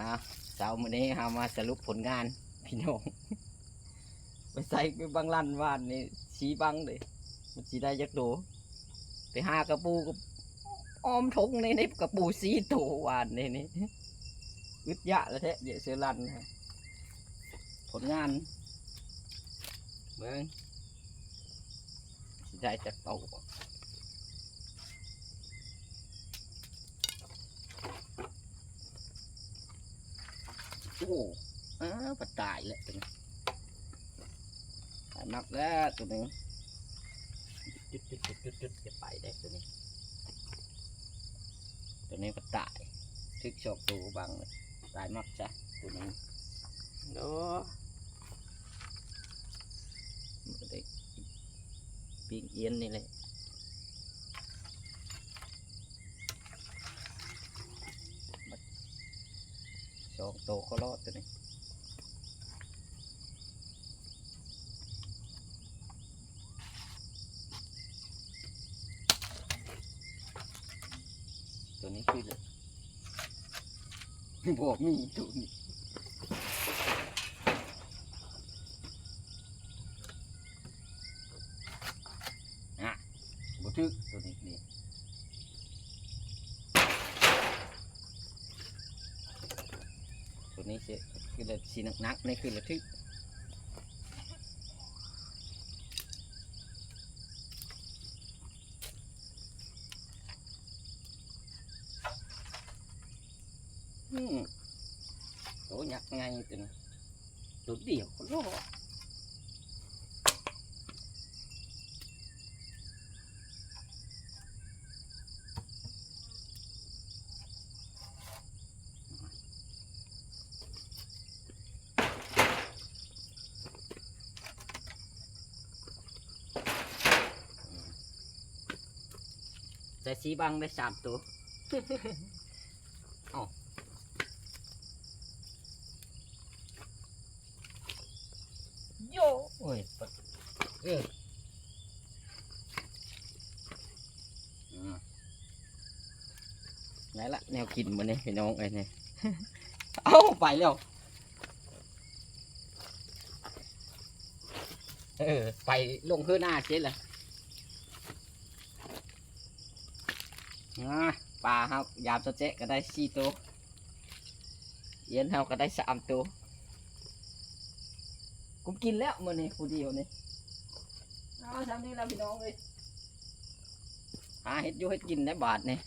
อ่าเช้ามื้อนี้เฮามาสรุปผลงานพี่น้อง ไปใส่ไปบางลันวานนี่สีบังเลยมันสีได้จักโตไปหากระปูกับอ้อมทงในในกระปูสีโตวานนี่นี่อึดยะแล้วแท้เดี๋ยวเสือลันนผลงานเบิ่งสิได้จักโต โอ้อ้าวปตายแล้วตัวนี้ตายมักแล้วตัวนึ่งจุดจุดจุดจุดจุดจะไปได้ตัวนี้ ตัวนี้ก็ตายทึกชอกตัวบังเลยตายมักจ้ะตัวนี้โอ้มันก็ได้ปีกเอียนนี่เลย ชอกโตเขารอดตัวนี้ตัวนี้คือบอกมีตัวนี้อะบทึกตัวนี้นี่ ตัวนี้สิคือแบบสีหนักๆนี่คือระทึกตัวหยักไงตัวนี้ตัวเดียวก็รอด แต่สีบังได้สามตัวเอาโยโอ้ยปะเอออืมไหนละแนวกินมันนี่พี่น้องไอ้นี่เอาไปแล้วเออไปลงคือหน้าเช็ดเลย อ่าปลาเฮายามสะเจ๊ก็ได้สี่ตัวเย็นเฮาก็ได้สามตัวกูกินแล้วมื้อนี้ผู้เดียวนี่เอาสามนี้แล้วพี่น้องเลยหาเฮ็ดอยู่เฮ็ดกินได้บาทนี่